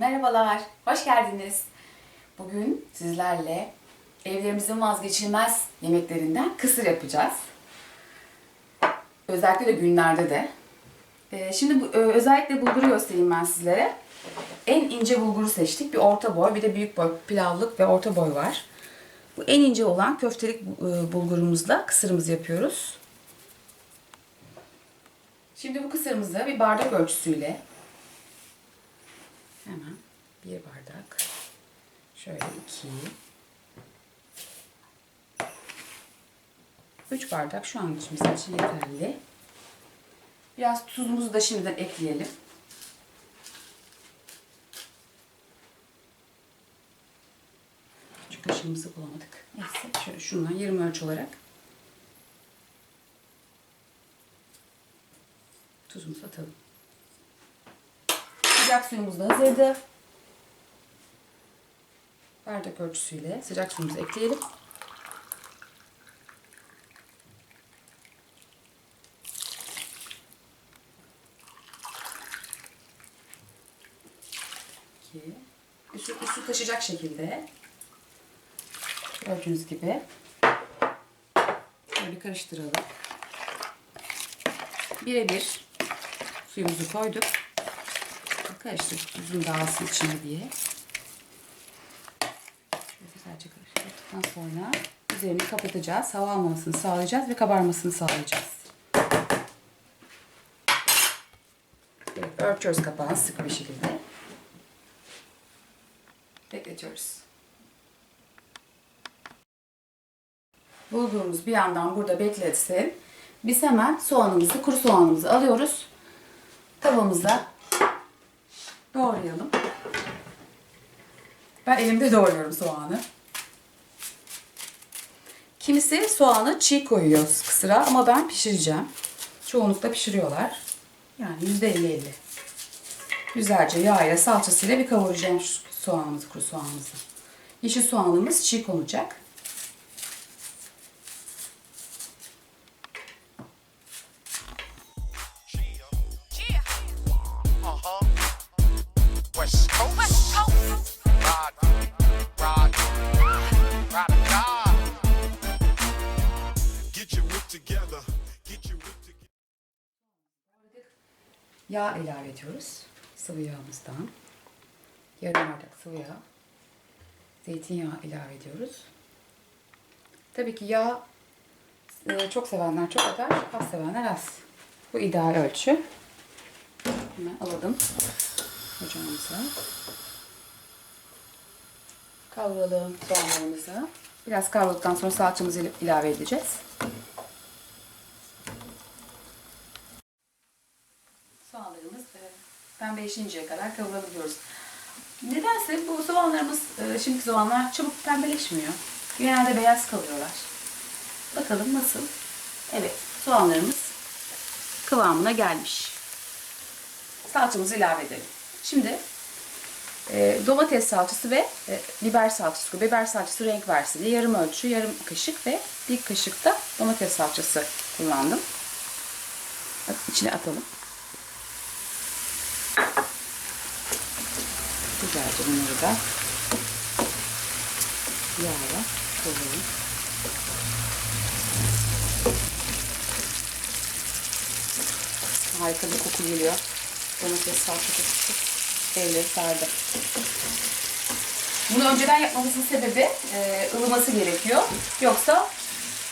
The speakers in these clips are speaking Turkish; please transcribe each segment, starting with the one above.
Merhabalar, hoş geldiniz. Bugün sizlerle evlerimizin vazgeçilmez yemeklerinden kısır yapacağız. Özellikle de günlerde de. Ee, şimdi bu, ö- özellikle bulguru göstereyim ben sizlere. En ince bulguru seçtik. Bir orta boy, bir de büyük boy pilavlık ve orta boy var. Bu en ince olan köftelik e, bulgurumuzla kısırımızı yapıyoruz. Şimdi bu kısırımızı bir bardak ölçüsüyle Hemen bir bardak. Şöyle iki. Üç bardak şu an için bizim için yeterli. Biraz tuzumuzu da şimdiden ekleyelim. Küçük kaşığımızı bulamadık. Neyse şöyle şundan 20 ölçü olarak tuzumuzu atalım. Sıcak suyumuz da hazırdı. Bardak ölçüsüyle sıcak suyumuzu ekleyelim. İki. Üstü, üstü taşıyacak şekilde gördüğünüz gibi böyle karıştıralım. Birebir suyumuzu koyduk. Karıştırdık uzun dağılsın içine diye. Şöyle güzelce karıştırdıktan sonra üzerini kapatacağız. Hava almamasını sağlayacağız ve kabarmasını sağlayacağız. Evet, örtüyoruz kapağını sıkı bir şekilde. Bekletiyoruz. Bulgurumuz bir yandan burada bekletsin. Biz hemen soğanımızı, kuru soğanımızı alıyoruz. Tavamıza doğrayalım. Ben elimde doğruyorum soğanı. Kimisi soğanı çiğ koyuyor kısıra ama ben pişireceğim. Çoğunlukla pişiriyorlar. Yani %50-50. Güzelce yağ ile salçasıyla bir kavuracağım şu soğanımızı, kuru soğanımızı. Yeşil soğanımız çiğ konacak. Yağ ilave ediyoruz. Sıvı yağımızdan. Yarım bardak sıvı yağ. Zeytinyağı ilave ediyoruz. Tabii ki yağ e, çok sevenler çok atar, az sevenler az. Bu ideal ölçü. Hemen alalım ocağımıza. Kavralım soğanlarımızı. Biraz kavrulduktan sonra salçamızı ilave edeceğiz. 4'ten 5.ye kadar kavurabiliyoruz. Nedense bu soğanlarımız, e, şimdiki soğanlar çabuk pembeleşmiyor. Genelde beyaz kalıyorlar. Bakalım nasıl? Evet, soğanlarımız kıvamına gelmiş. Salçamızı ilave edelim. Şimdi e, domates salçası ve e, biber salçası. Biber salçası renk versin diye yarım ölçü, yarım kaşık ve bir kaşık da domates salçası kullandım. İçine atalım. Güzelce bunları da yağla kavuralım. Harika bir koku geliyor. Domates salça kokusu. Evleri sardı. Bunu önceden yapmamızın sebebi e, ılıması gerekiyor. Yoksa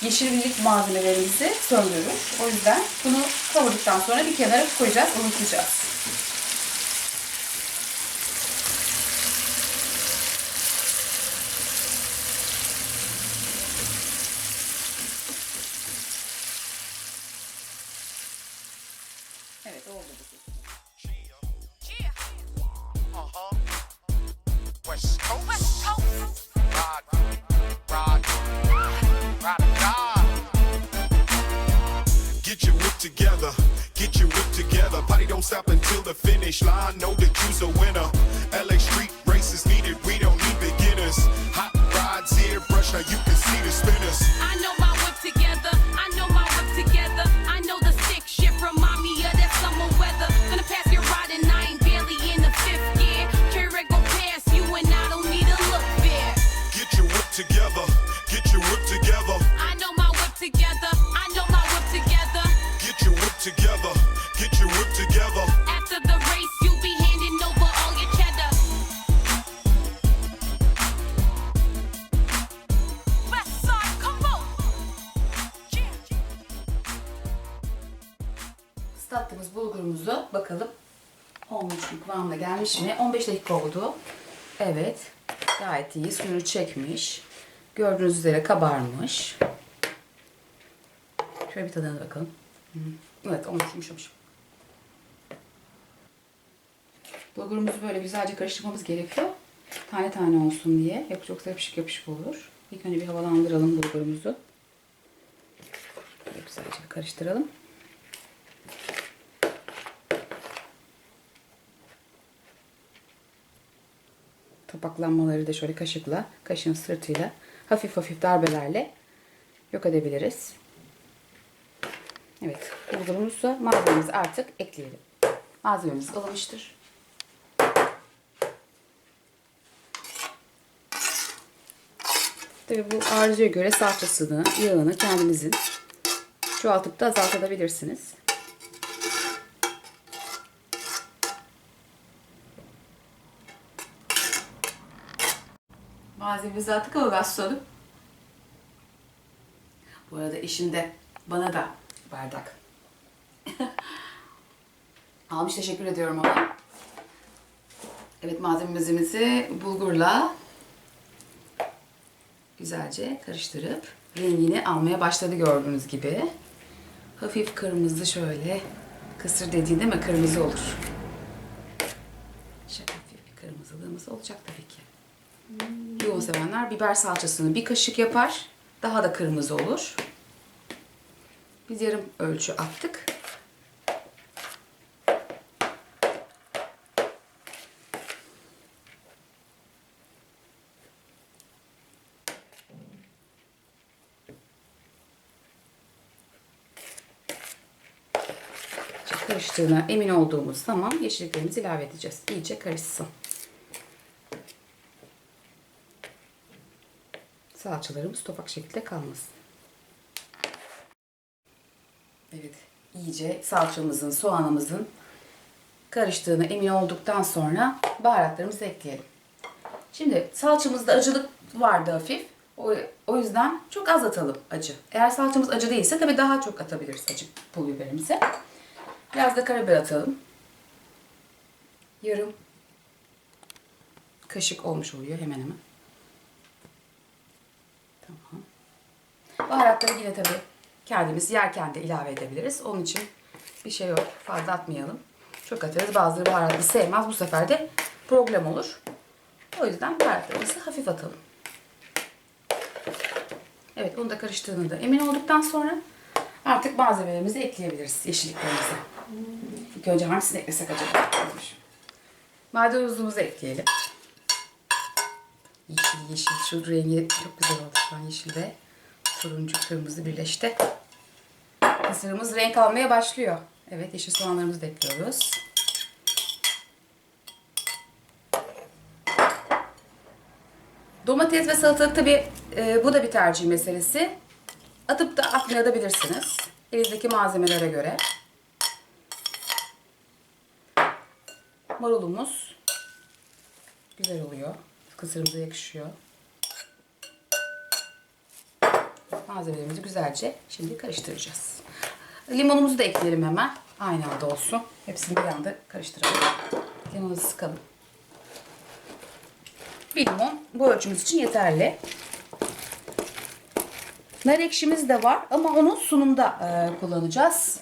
yeşillik malzemelerimizi söndürür. O yüzden bunu kavurduktan sonra bir kenara koyacağız, ılıtacağız. The finish line. Know that you's a winner. LA street olmuş mu, kıvamına gelmiş mi? 15 dakika oldu. Evet. Gayet iyi. Suyunu çekmiş. Gördüğünüz üzere kabarmış. Şöyle bir tadına bakalım. Evet olmuş yumuşamış. Bulgurumuzu böyle güzelce karıştırmamız gerekiyor. Tane tane olsun diye. Yoksa yapışık yapışık olur. İlk önce bir havalandıralım bulgurumuzu. Böyle güzelce karıştıralım. Topaklanmaları da şöyle kaşıkla, kaşın sırtıyla hafif hafif darbelerle yok edebiliriz. Evet, bulgurumuzsa malzememizi artık ekleyelim. Malzememiz ılımıştır. Tabii bu arzuya göre salçasını, yağını kendinizin çoğaltıp da azaltabilirsiniz. Malzememizi attık ama susadım. Bu arada eşim de bana da bardak almış. Teşekkür ediyorum ona. Evet malzememizi bulgurla güzelce karıştırıp rengini almaya başladı gördüğünüz gibi. Hafif kırmızı şöyle kısır dediğinde mi kırmızı olur. Şöyle hafif bir kırmızılığımız olacak tabii ki. Yoğun sevenler biber salçasını bir kaşık yapar. Daha da kırmızı olur. Biz yarım ölçü attık. Karıştığına emin olduğumuz zaman yeşilliklerimizi ilave edeceğiz. İyice karışsın. Salçalarımız topak şekilde kalmasın. Evet, iyice salçamızın, soğanımızın karıştığına emin olduktan sonra baharatlarımızı ekleyelim. Şimdi salçamızda acılık vardı hafif. O yüzden çok az atalım acı. Eğer salçamız acı değilse tabii daha çok atabiliriz acı pul biberimize. Biraz da karabiber atalım. Yarım kaşık olmuş oluyor hemen hemen. Tamam. Baharatları yine tabii kendimiz yerken de ilave edebiliriz. Onun için bir şey yok. Fazla atmayalım. Çok atarız. Bazıları baharatlı sevmez. Bu sefer de problem olur. O yüzden baharatlarımızı hafif atalım. Evet bunu da karıştığını da emin olduktan sonra artık malzemelerimizi ekleyebiliriz. Yeşilliklerimizi. İlk önce hangisini eklesek acaba? Maydanozumuzu ekleyelim. Yeşil yeşil şu rengi çok güzel oldu şu an yeşilde. Turuncu kırmızı birleşti. Mısırımız renk almaya başlıyor. Evet yeşil soğanlarımızı da ekliyoruz. Domates ve salatalık tabi e, bu da bir tercih meselesi. Atıp da atmayabilirsiniz. Elinizdeki malzemelere göre. Marulumuz güzel oluyor. Kısırımıza yakışıyor. Malzemelerimizi güzelce şimdi karıştıracağız. Limonumuzu da ekleyelim hemen. Aynı anda olsun. Hepsini bir anda karıştıralım. Limonu sıkalım. Bir limon bu ölçümüz için yeterli. Nar ekşimiz de var ama onu sunumda e, kullanacağız.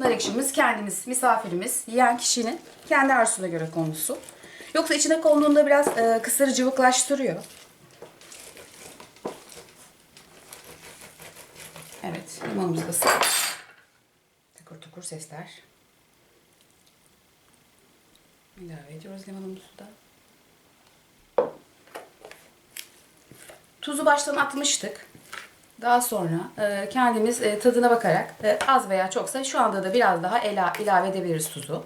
Nar ekşimiz kendimiz, misafirimiz, yiyen kişinin kendi arzusuna göre konusu. Yoksa içine konduğunda biraz e, kısırı cıvıklaştırıyor. Evet, limonumuzu da sık. Takır tukur sesler. İlave ediyoruz limonumuzu da. Tuzu baştan atmıştık. Daha sonra e, kendimiz e, tadına bakarak e, az veya çoksa şu anda da biraz daha ela, ilave edebiliriz tuzu.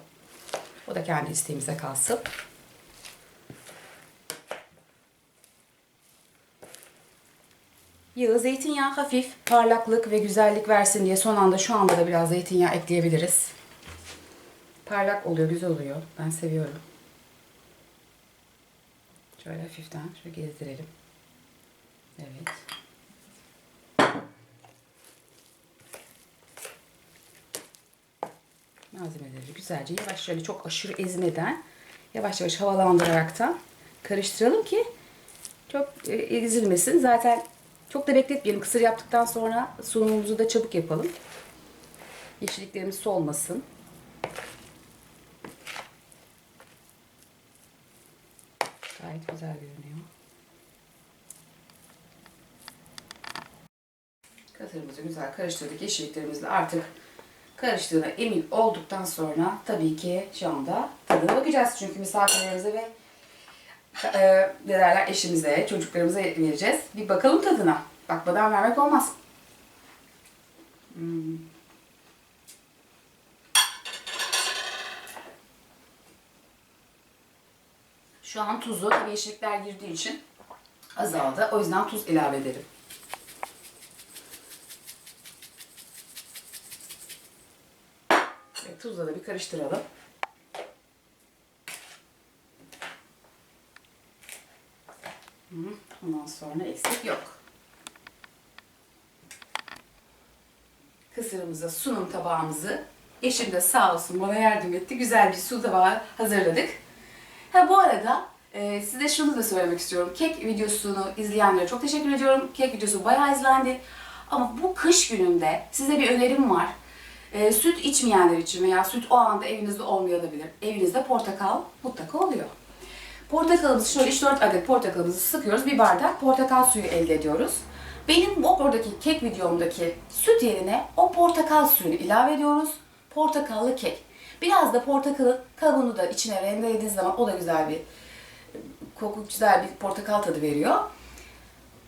O da kendi isteğimize kalsın. Yağı zeytinyağı hafif parlaklık ve güzellik versin diye son anda şu anda da biraz zeytinyağı ekleyebiliriz. Parlak oluyor, güzel oluyor. Ben seviyorum. Şöyle hafiften şöyle gezdirelim. Evet. Malzemeleri güzelce yavaş şöyle çok aşırı ezmeden yavaş yavaş havalandıraraktan karıştıralım ki çok e, ezilmesin. Zaten çok da bekletmeyelim. Kısır yaptıktan sonra sunumumuzu da çabuk yapalım. Yeşilliklerimiz solmasın. Gayet güzel görünüyor. Kısırımızı güzel karıştırdık. Yeşilliklerimizle artık karıştığına emin olduktan sonra tabii ki şu anda tadına bakacağız. Çünkü misafirlerimize ve e, ne derler eşimize, çocuklarımıza vereceğiz. Bir bakalım tadına. Bakmadan vermek olmaz. Hmm. Şu an tuzlu. Tabii yeşillikler girdiği için azaldı. O yüzden tuz ilave ederim. Ve tuzla da bir karıştıralım. Ondan sonra eksik yok. Kısırımıza sunum tabağımızı eşim de sağ olsun bana yardım etti. Güzel bir su tabağı hazırladık. Ha bu arada e, size şunu da söylemek istiyorum. Kek videosunu izleyenlere çok teşekkür ediyorum. Kek videosu bayağı izlendi. Ama bu kış gününde size bir önerim var. E, süt içmeyenler için veya süt o anda evinizde olmayabilir. Evinizde portakal mutlaka oluyor. Portakalımızı şöyle 3-4 adet portakalımızı sıkıyoruz. Bir bardak portakal suyu elde ediyoruz. Benim o oradaki kek videomdaki süt yerine o portakal suyunu ilave ediyoruz. Portakallı kek. Biraz da portakalın kabuğunu da içine rendelediğiniz zaman o da güzel bir koku, güzel bir portakal tadı veriyor.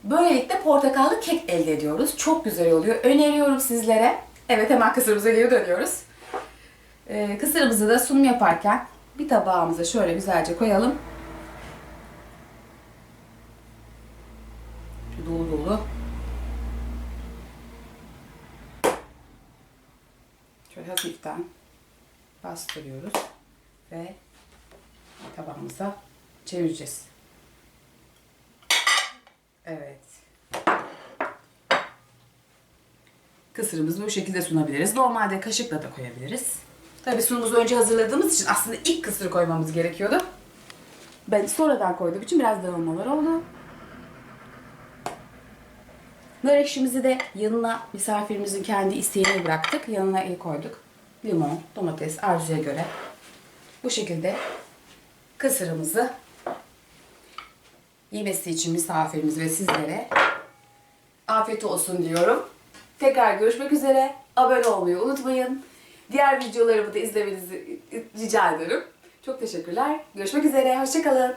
Böylelikle portakallı kek elde ediyoruz. Çok güzel oluyor. Öneriyorum sizlere. Evet hemen kısırımıza geri dönüyoruz. Ee, kısırımızı da sunum yaparken bir tabağımıza şöyle güzelce koyalım. Hafiften bastırıyoruz ve tabağımıza çevireceğiz. Evet. Kısırımızı bu şekilde sunabiliriz. Normalde kaşıkla da koyabiliriz. Tabii sunumuzu önce hazırladığımız için aslında ilk kısırı koymamız gerekiyordu. Ben sonradan koyduğum için biraz dağılmalar oldu. Nar ekşimizi de yanına misafirimizin kendi isteğine bıraktık. Yanına el koyduk. Limon, domates arzuya göre. Bu şekilde kısırımızı yemesi için misafirimiz ve sizlere afiyet olsun diyorum. Tekrar görüşmek üzere. Abone olmayı unutmayın. Diğer videolarımı da izlemenizi rica ederim. Çok teşekkürler. Görüşmek üzere. Hoşçakalın.